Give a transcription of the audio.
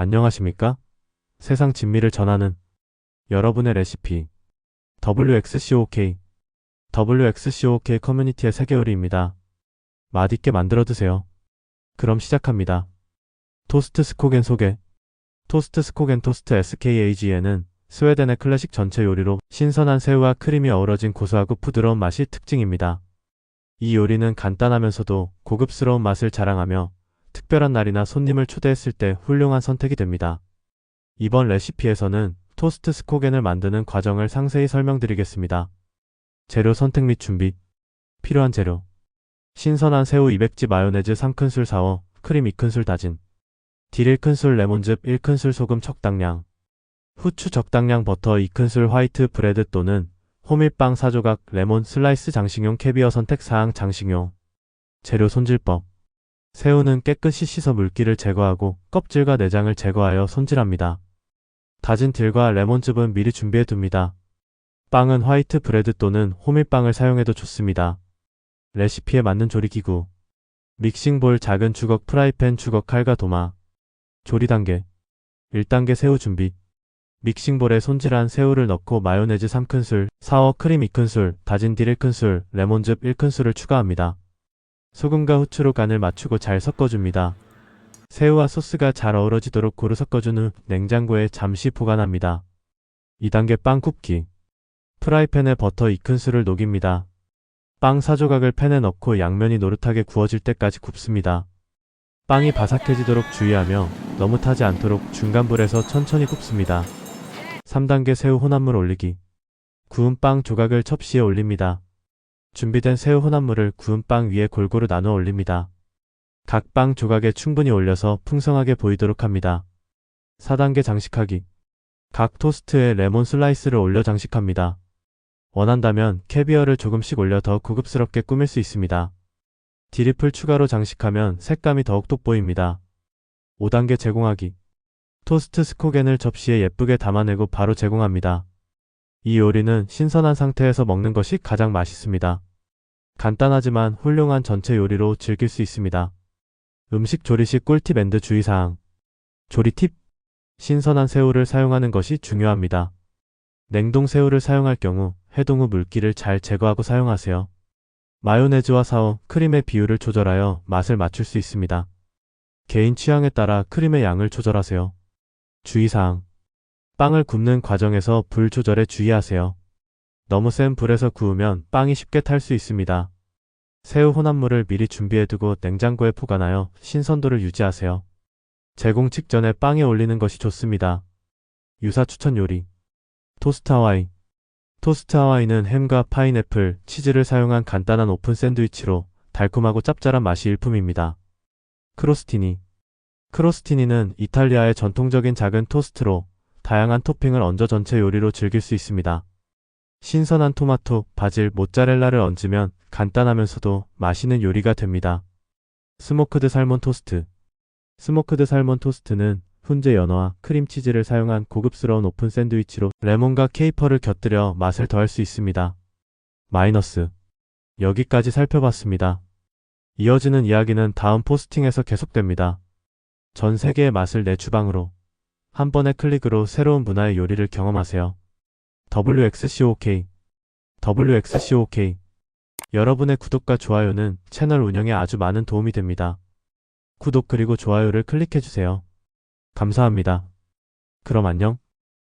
안녕하십니까? 세상 진미를 전하는 여러분의 레시피 WXCOK WXCOK 커뮤니티의 세계 요리입니다. 맛있게 만들어 드세요. 그럼 시작합니다. 토스트 스코겐 소개 토스트 스코겐 토스트 SKAG에는 스웨덴의 클래식 전체 요리로 신선한 새우와 크림이 어우러진 고소하고 부드러운 맛이 특징입니다. 이 요리는 간단하면서도 고급스러운 맛을 자랑하며 특별한 날이나 손님을 초대했을 때 훌륭한 선택이 됩니다. 이번 레시피에서는 토스트 스코겐을 만드는 과정을 상세히 설명드리겠습니다. 재료 선택 및 준비. 필요한 재료. 신선한 새우 200지 마요네즈 3큰술 사워 크림 2큰술 다진. 딜 1큰술 레몬즙 1큰술 소금 적당량. 후추 적당량 버터 2큰술 화이트 브레드 또는 호밀빵 4조각 레몬 슬라이스 장식용 캐비어 선택 사항 장식용. 재료 손질법 새우는 깨끗이 씻어 물기를 제거하고 껍질과 내장을 제거하여 손질합니다. 다진 딜과 레몬즙은 미리 준비해 둡니다. 빵은 화이트 브레드 또는 호밀빵을 사용해도 좋습니다. 레시피에 맞는 조리기구 믹싱볼 작은 주걱 프라이팬 주걱 칼과 도마 조리 단계 1단계 새우 준비 믹싱볼에 손질한 새우를 넣고 마요네즈 3큰술, 사워 크림 2큰술, 다진 딜 1큰술, 레몬즙 1큰술을 추가합니다. 소금과 후추로 간을 맞추고 잘 섞어줍니다. 새우와 소스가 잘 어우러지도록 고루 섞어준 후 냉장고에 잠시 보관합니다. 2단계 빵 굽기 프라이팬에 버터 2큰술을 녹입니다. 빵 4조각을 팬에 넣고 양면이 노릇하게 구워질 때까지 굽습니다. 빵이 바삭해지도록 주의하며 너무 타지 않도록 중간 불에서 천천히 굽습니다. 3단계 새우 혼합물 올리기 구운 빵 조각을 접시에 올립니다. 준비된 새우 혼합물을 구운 빵 위에 골고루 나눠 올립니다. 각 빵 조각에 충분히 올려서 풍성하게 보이도록 합니다. 4단계 장식하기 각 토스트에 레몬 슬라이스를 올려 장식합니다. 원한다면 캐비어를 조금씩 올려 더 고급스럽게 꾸밀 수 있습니다. 디리플 추가로 장식하면 색감이 더욱 돋보입니다. 5단계 제공하기 토스트 스코겐을 접시에 예쁘게 담아내고 바로 제공합니다. 이 요리는 신선한 상태에서 먹는 것이 가장 맛있습니다. 간단하지만 훌륭한 전체 요리로 즐길 수 있습니다. 음식 조리 시 꿀팁 앤드 주의사항 조리 팁 신선한 새우를 사용하는 것이 중요합니다. 냉동 새우를 사용할 경우 해동 후 물기를 잘 제거하고 사용하세요. 마요네즈와 사워, 크림의 비율을 조절하여 맛을 맞출 수 있습니다. 개인 취향에 따라 크림의 양을 조절하세요. 주의사항 빵을 굽는 과정에서 불 조절에 주의하세요. 너무 센 불에서 구우면 빵이 쉽게 탈 수 있습니다. 새우 혼합물을 미리 준비해두고 냉장고에 보관하여 신선도를 유지하세요. 제공 직전에 빵에 올리는 것이 좋습니다. 유사 추천 요리 토스트 하와이 토스트 하와이는 햄과 파인애플, 치즈를 사용한 간단한 오픈 샌드위치로 달콤하고 짭짤한 맛이 일품입니다. 크로스티니 크로스티니는 이탈리아의 전통적인 작은 토스트로 다양한 토핑을 얹어 전체 요리로 즐길 수 있습니다. 신선한 토마토, 바질, 모짜렐라를 얹으면 간단하면서도 맛있는 요리가 됩니다. 스모크드 살몬 토스트 스모크드 살몬 토스트는 훈제 연어와 크림치즈를 사용한 고급스러운 오픈 샌드위치로 레몬과 케이퍼를 곁들여 맛을 더할 수 있습니다. 마이너스 여기까지 살펴봤습니다. 이어지는 이야기는 다음 포스팅에서 계속됩니다. 전 세계의 맛을 내 주방으로 한 번의 클릭으로 새로운 문화의 요리를 경험하세요. WXCOK WXCOK 여러분의 구독과 좋아요는 채널 운영에 아주 많은 도움이 됩니다. 구독 그리고 좋아요를 클릭해주세요. 감사합니다. 그럼 안녕.